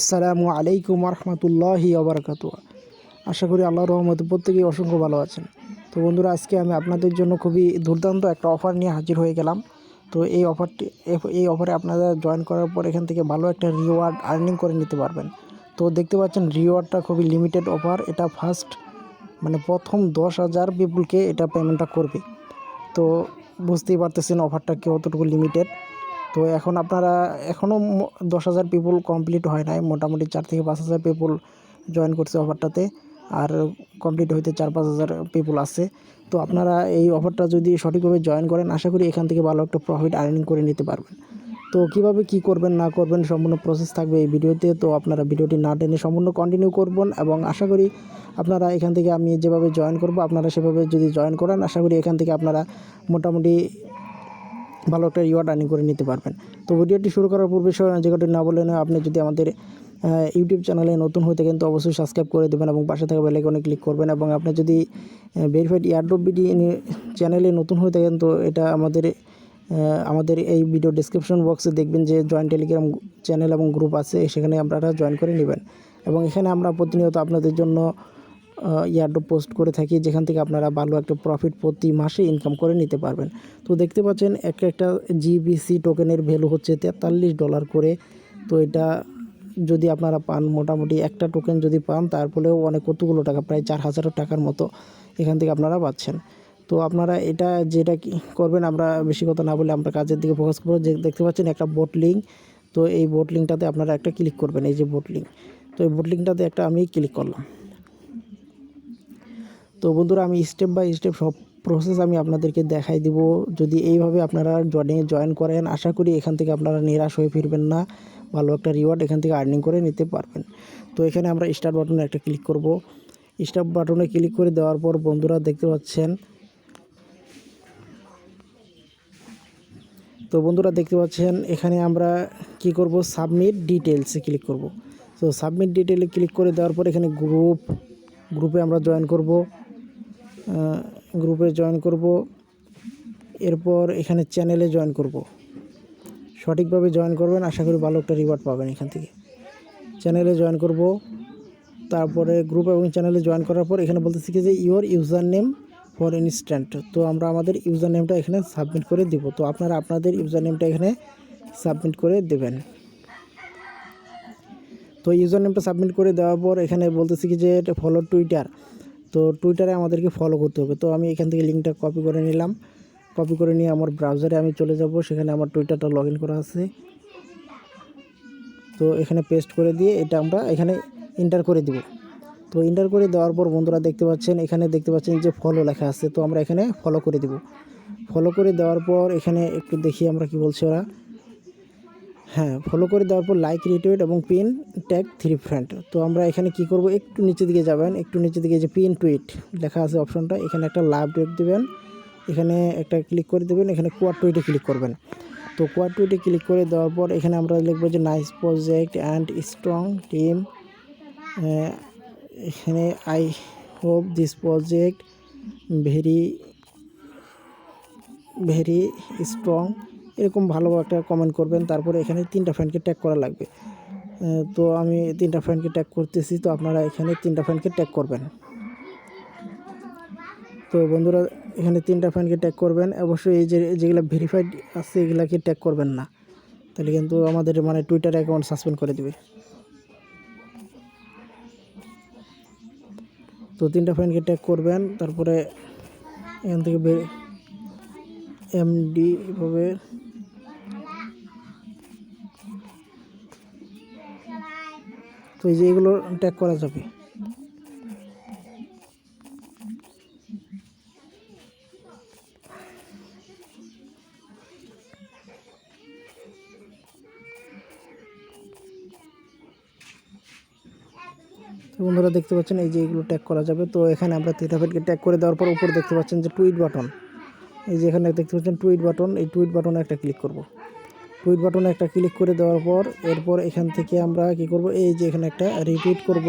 আসসালামু আলাইকুম রহমতুল্লাহি আবরকাত আশা করি আল্লাহ রহমত প্রত্যেকেই অসংখ্য ভালো আছেন। তো বন্ধুরা, আজকে আমি আপনাদের জন্য খুবই দুর্দান্ত একটা অফার নিয়ে হাজির হয়ে গেলাম। তো এই অফারটি, এই অফারে আপনারা জয়েন করার পর এখান থেকে ভালো একটা রিওয়ার্ড আর্নিং করে নিতে পারবেন। তো দেখতে পাচ্ছেন, রিওয়ার্ডটা খুবই লিমিটেড অফার। এটা ফার্স্ট মানে প্রথম দশ হাজার পিপুলকে এটা পেমেন্টটা করবে। তো বুঝতেই পারতেছেন অফারটা কতটুকু লিমিটেড। তো এখন আপনারা এখনও দশ হাজার পিপুল কমপ্লিট হয় নাই, মোটামুটি চার থেকে পাঁচ হাজার পিপুল জয়েন করছে অফারটাতে আর কমপ্লিট হইতে চার পাঁচ হাজার পিপুল আছে। তো আপনারা এই অফারটা যদি সঠিকভাবে জয়েন করেন, আশা করি এখান থেকে ভালো একটা প্রফিট আর্নিং করে নিতে পারবেন। তো কীভাবে কি করবেন, না করবেন, সম্পূর্ণ প্রসেস থাকবে এই ভিডিওতে। তো আপনারা ভিডিওটি না টেনে সম্পূর্ণ কন্টিনিউ করবেন, এবং আশা করি আপনারা এখান থেকে আমি যেভাবে জয়েন করব, আপনারা সেভাবে যদি জয়েন করেন, আশা করি এখান থেকে আপনারা মোটামুটি ভালো একটা রিওয়ার্ড আর্নিং করে নিতে পারবেন। তো ভিডিওটি শুরু করার পূর্বে যে কথা না বললেন, আপনি যদি আমাদের ইউটিউব চ্যানেলে নতুন হয়ে থাকেন, তো অবশ্যই সাবস্ক্রাইব করে দেবেন এবং পাশে থাকা বেলাইকনে ক্লিক করবেন এবং আপনি যদি ভেরিফাইড ইয়ারড্রপ বিডি চ্যানেলে নতুন হয়ে থাকেন, তো এটা আমাদের আমাদের এই ভিডিও ডিসক্রিপশন বক্সে দেখবেন যে জয়েন্ট টেলিগ্রাম চ্যানেল এবং গ্রুপ আছে, সেখানে আপনারা জয়েন করে নেবেন। এবং এখানে আমরা প্রতিনিয়ত আপনাদের জন্য ইয়ারড্রপ পোস্ট করে থাকি, যেখান থেকে আপনারা ভালো একটা প্রফিট প্রতি মাসে ইনকাম করে নিতে পারবেন। তো দেখতে পাচ্ছেন একটা একটা জিবিসি টোকেনের ভ্যালু হচ্ছে তেতাল্লিশ ডলার করে। তো এটা যদি আপনারা পান, মোটামুটি একটা টোকেন যদি পান, তারপরেও অনেক কতগুলো টাকা, প্রায় চার হাজার টাকার মতো এখান থেকে আপনারা পাচ্ছেন। তো আপনারা এটা যেটা কি করবেন, আমরা বেশি কথা না বলে আমরা কাজের দিকে ফোকাস করব। যে দেখতে পাচ্ছেন, একটা বোট লিঙ্ক তো এই বোট লিঙ্কটাতে আপনারা একটা ক্লিক করবেন, এই যে বোট লিঙ্ক তো এই বোট লিঙ্কটাতে একটা আমি ক্লিক করলাম। তো বন্ধুরা, আমি স্টেপ বাই স্টেপ সব প্রসেস আমি আপনাদেরকে দেখাই দিব। যদি এইভাবে আপনারা জয়েন জয়েন করেন, আশা করি এখান থেকে আপনারা নিরাশ হয়ে ফিরবেন না। ভালো একটা রিওয়ার্ড এখান থেকে আর্নিং করে নিতে পারবেন। তো এখানে আমরা স্টার্ট বাটনে একটা ক্লিক করব। স্টার্ট বাটনে ক্লিক করে দেওয়ার পর বন্ধুরা দেখতে পাচ্ছেন। তো বন্ধুরা দেখতে পাচ্ছেন, এখানে আমরা কি করব? সাবমিট ডিটেলসে ক্লিক করব। তো সাবমিট ডিটেলে ক্লিক করে দেওয়ার পর এখানে গ্রুপ গ্রুপে আমরা জয়েন করব। গ্রুপে জয়েন করব। এরপর এখানে চ্যানেলে জয়েন করব। সঠিকভাবে জয়েন করবেন, আশা করি ভালো একটা রিওয়ার্ড পাবেন এখান থেকে। চ্যানেলে জয়েন করব। তারপরে গ্রুপ এবং চ্যানেলে জয়েন করার পর এখানে বলতেছি কি যে your user name for instant তো আমরা আমাদের ইউজার নেমটা এখানে সাবমিট করে দিব। তো আপনারা আপনাদের ইউজার নেমটা এখানে সাবমিট করে দেবেন। তো ইউজার নেমটা সাবমিট করে দেওয়ার পর এখানে বলতেছি কি যে ফলো টুইটার তো টুইটারে আমাদেরকে ফলো করতে হবে। তো আমি এখান থেকে লিঙ্কটা কপি করে নিলাম। কপি করে নিয়ে আমার ব্রাউজারে আমি চলে যাব। সেখানে আমার টুইটারটা লগ করা আছে। তো এখানে পেস্ট করে দিয়ে এটা আমরা এখানে ইন্টার করে দিব। তো ইন্টার করে দেওয়ার পর বন্ধুরা দেখতে পাচ্ছেন, এখানে দেখতে পাচ্ছেন যে ফলো লেখা আছে। তো আমরা এখানে ফলো করে দিব। ফলো করে দেওয়ার পর এখানে একটু দেখি আমরা কি বলছি ওরা। হ্যাঁ ফলো করে দেওয়ার পর লাইক রিটুইট এবং পিন ট্যাগ থ্রি ফ্রেন্ড তো আমরা এখানে কি করব? একটু নিচে দিকে যাবেন, একটু নিচে দিকে যে পিন টুইট লেখা আছে অপশনটা এখানে একটা লাভ টুইট দেবেন, এখানে একটা ক্লিক করে দেবেন, এখানে কোয়ার টুইটে ক্লিক করবেন। তো কোয়ার টুইটে ক্লিক করে দেওয়ার পর এখানে আমরা লিখব যে nice project and strong team এখানে I hope this project very very strong এরকম ভালো একটা কমেন্ট করবেন। তারপরে এখানে তিনটা ফ্যানকে ট্যাগ করা লাগবে। তো আমি তিনটা ফ্যানকে ট্যাগ করতেছি, তো আপনারা এখানে তিনটা ফ্যানকে ট্যাগ করবেন। তো বন্ধুরা, এখানে তিনটা ফ্যানকে ট্যাগ করবেন। অবশ্যই এই যে, যেগুলো ভেরিফাইড আছে, এগুলাকে ট্যাগ করবেন না। তাহলে কিন্তু আমাদের মানে টুইটার অ্যাকাউন্ট সাসপেন্ড করে দেবে। তো তিনটা ফ্যানকে ট্যাগ করবেন, তারপরে এখান থেকে এমডি এভাবে তো এই যে এগুলো ট্যাগ করা যাবে। বন্ধুরা দেখতে পাচ্ছেন, এই যে এগুলো ট্যাগ করা যাবে। তো এখানে আমরা তিনটা ট্যাগ করে দেওয়ার পর উপরে দেখতে পাচ্ছেন যে টুইট বাটন এই যে এখানে দেখতে পাচ্ছেন টুইট বাটন এই টুইট বাটনে একটা ক্লিক করব। টুইট বাটনে একটা ক্লিক করে দেওয়ার পর, এরপর এখান থেকে আমরা কি করব? এই যে এখানে একটা রিটুইট করব।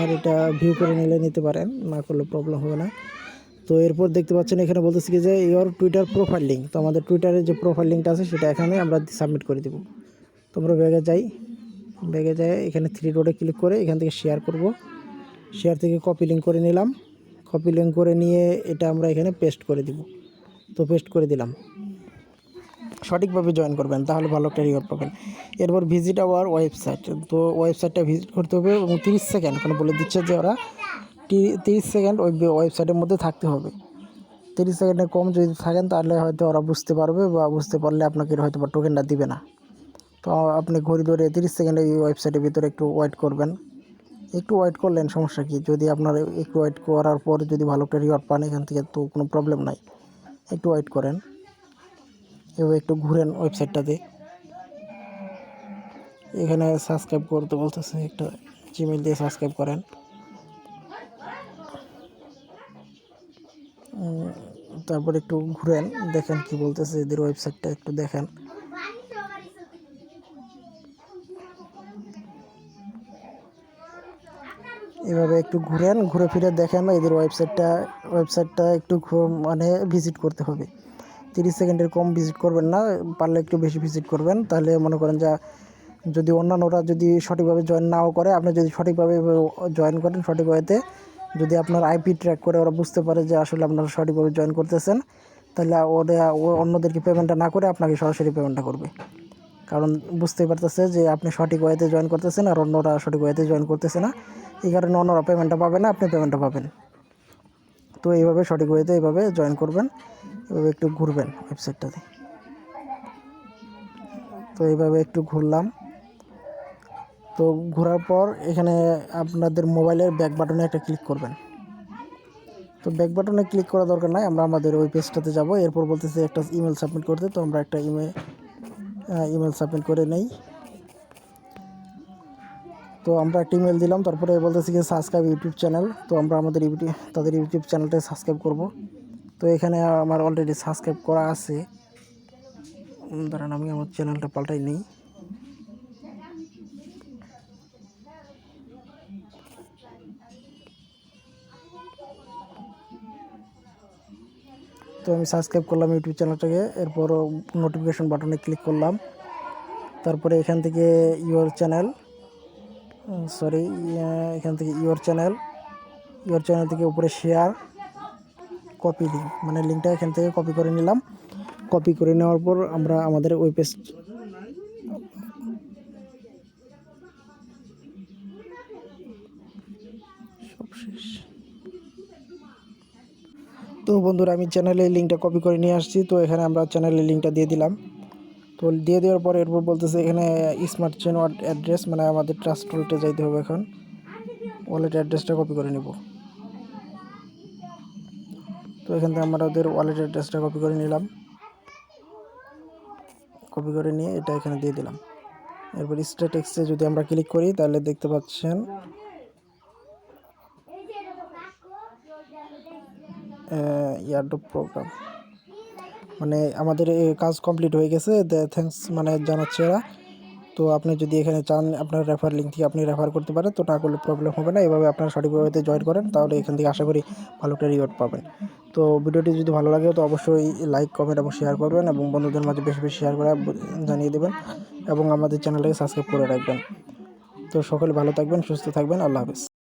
আর এটা ভিউ করে নিলে নিতে পারেন, না করলে প্রবলেম হবে না। তো এরপর দেখতে পাচ্ছেন এখানে বলতেছি কি যে ইওর টুইটার প্রোফাইল লিঙ্ক তো আমাদের টুইটারের যে প্রোফাইল লিঙ্কটা আছে, সেটা এখানে আমরা সাবমিট করে দেবো। তো আমরা ব্যাগে যাই। ব্যাগে যাই, এখানে থ্রি ডটে ক্লিক করে এখান থেকে শেয়ার করব। শেয়ার থেকে কপি লিঙ্ক করে নিলাম। কপি লিঙ্ক করে নিয়ে এটা আমরা এখানে পেস্ট করে দিব। তো পেস্ট করে দিলাম। সঠিকভাবে জয়েন করবেন, তাহলে ভালো একটা রিওয়ার্ড পাবেন। এরপর ভিজিট আওয়ার ওয়েবসাইট তো ওয়েবসাইটটা ভিজিট করতে হবে এবং তিরিশ সেকেন্ড ওখানে বলে দিচ্ছে যে ওরা তিরিশ সেকেন্ড ওই ওয়েবসাইটের মধ্যে থাকতে হবে। তিরিশ সেকেন্ডের কম যদি থাকেন, তাহলে হয়তো ওরা বুঝতে পারবে বা বুঝতে পারলে আপনাকে হয়তো বা টোকেনটা দিবে না। তো আপনি ঘড়ি ধরে তিরিশ সেকেন্ড এই ওয়েবসাইটের ভিতরে একটু ওয়েট করবেন। একটু ওয়েট করলেন, সমস্যা কি? যদি আপনার একটু ওয়েট করার পর যদি ভালো একটা রিওয়ার্ড পান, এখান থেকে তো কোনো প্রবলেম নাই। একটু ওয়েট করেন। এভাবে একটু ঘুরেন ওয়েবসাইটটাতে। এখানে সাবস্ক্রাইব করতে বলতেছে একটা জিমেল দিয়ে সাবস্ক্রাইব করেন। তারপর একটু ঘুরেন, দেখেন কি বলতেছে এদের ওয়েবসাইটটা, একটু দেখেন। এভাবে একটু ঘুরেন, ঘুরে ফিরে দেখেন এদের ওয়েবসাইটটা ওয়েবসাইটটা একটু মানে ভিজিট করতে হবে। তিরিশ সেকেন্ডের কম ভিজিট করবেন না, পারলে একটু বেশি ভিজিট করবেন। তাহলে মনে করেন যা, যদি অন্যান্যরা যদি সঠিকভাবে জয়েন নাও করে, আপনি যদি সঠিকভাবে জয়েন করেন সঠিক ওয়েতে, যদি আপনার আইপি ট্র্যাক করে ওরা বুঝতে পারে যে আসলে আপনারা সঠিকভাবে জয়েন করতেছেন, তাহলে ওরা ও অন্যদেরকে পেমেন্টটা না করে আপনাকে সরাসরি পেমেন্টটা করবে। কারণ বুঝতেই পারতেছে যে আপনি সঠিক ওয়েতে জয়েন করতেছেন আর অন্যরা সঠিক ওয়েতে জয়েন করতেছে না। এই কারণে অন্যরা পেমেন্টটা পাবে না, আপনি পেমেন্টটা পাবেন। তো এইভাবে সঠিক ওয়েতে এইভাবে জয়েন করবেন, এভাবে একটু ঘুরবেন ওয়েবসাইটটাতে তো এইভাবে একটু ঘুরলাম। তো ঘোরার পর এখানে আপনাদের মোবাইলের ব্যাক বাটনে একটা ক্লিক করবেন। তো ব্যাক বাটনে ক্লিক করা দরকার নাই, আমরা আমাদের ওই পেজটাতে যাব। এরপর বলতেছে একটা ইমেল সাবমিট করতে, তো আমরা একটা ইমেল ইমেল সাবমিট করে নেই। তো আমরা একটা ইমেল দিলাম, তারপরে বলতেছি কি সাবস্ক্রাইব ইউটিউব চ্যানেল তো আমরা আমাদের ইউটিউব তাদের ইউটিউব চ্যানেলটা সাবস্ক্রাইব করব। তো এখানে আমার অলরেডি সাবস্ক্রাইব করা আছে। দাঁড়ান, আমি আমার চ্যানেলটা পাল্টাই নেই। তো আমি সাবস্ক্রাইব করলাম ইউটিউব চ্যানেলটাকে এরপর নোটিফিকেশন বাটনে ক্লিক করলাম। তারপরে এখান থেকে ইউর চ্যানেল সরি এখান থেকে ইউর চ্যানেল ইউর চ্যানেল থেকে উপরে শেয়ার কপি লিঙ্ক মানে লিঙ্কটা এখান থেকে কপি করে নিলাম। কপি করে নেওয়ার পর আমরা আমাদের ওই পেজ তো বন্ধুরা, আমি চ্যানেলের লিঙ্কটা কপি করে নিয়ে আসছি। তো এখানে আমরা চ্যানেলের লিঙ্কটা দিয়ে দিলাম। তো দিয়ে দেওয়ার পর এরপর বলতেছে, এখানে স্মার্ট চেন অ্যাড্রেস মানে আমাদের ট্রাস্ট ওয়ালেটে যাইতে হবে এখন। ওয়ালেট অ্যাড্রেসটা কপি করে নেব। তো এখান থেকে আমরা ওদের ওয়ালেট অ্যাড্রেসটা কপি করে নিলাম। কপি করে নিয়ে এটা এখানে দিয়ে দিলাম। এরপর স্টেট এক্সে যদি আমরা ক্লিক করি, তাহলে দেখতে পাচ্ছেন ইয়ারডপ প্রোগ্রাম মানে আমাদের কাজ কমপ্লিট হয়ে গেছে থ্যাঙ্কস মানে জানাচ্ছে এরা তো আপনি যদি এখানে চান আপনার রেফার লিঙ্ক থেকে আপনি রেফার করতে পারেন, তো না করলে প্রবলেম হবে না। এভাবে আপনার সঠিকভাবে জয়েন করেন, তাহলে এখান থেকে আশা করি ভালো একটা রিওয়ার্ড পাবেন। তো ভিডিওটি যদি ভালো লাগে, তো অবশ্যই লাইক কমেন্ট এবং শেয়ার করবেন এবং বন্ধুদের মাঝে বেশি বেশি শেয়ার করে জানিয়ে দেবেন এবং আমাদের চ্যানেলটাকে সাবস্ক্রাইব করে রাখবেন। তো সকলে ভালো থাকবেন, সুস্থ থাকবেন, আল্লাহ হাফিজ।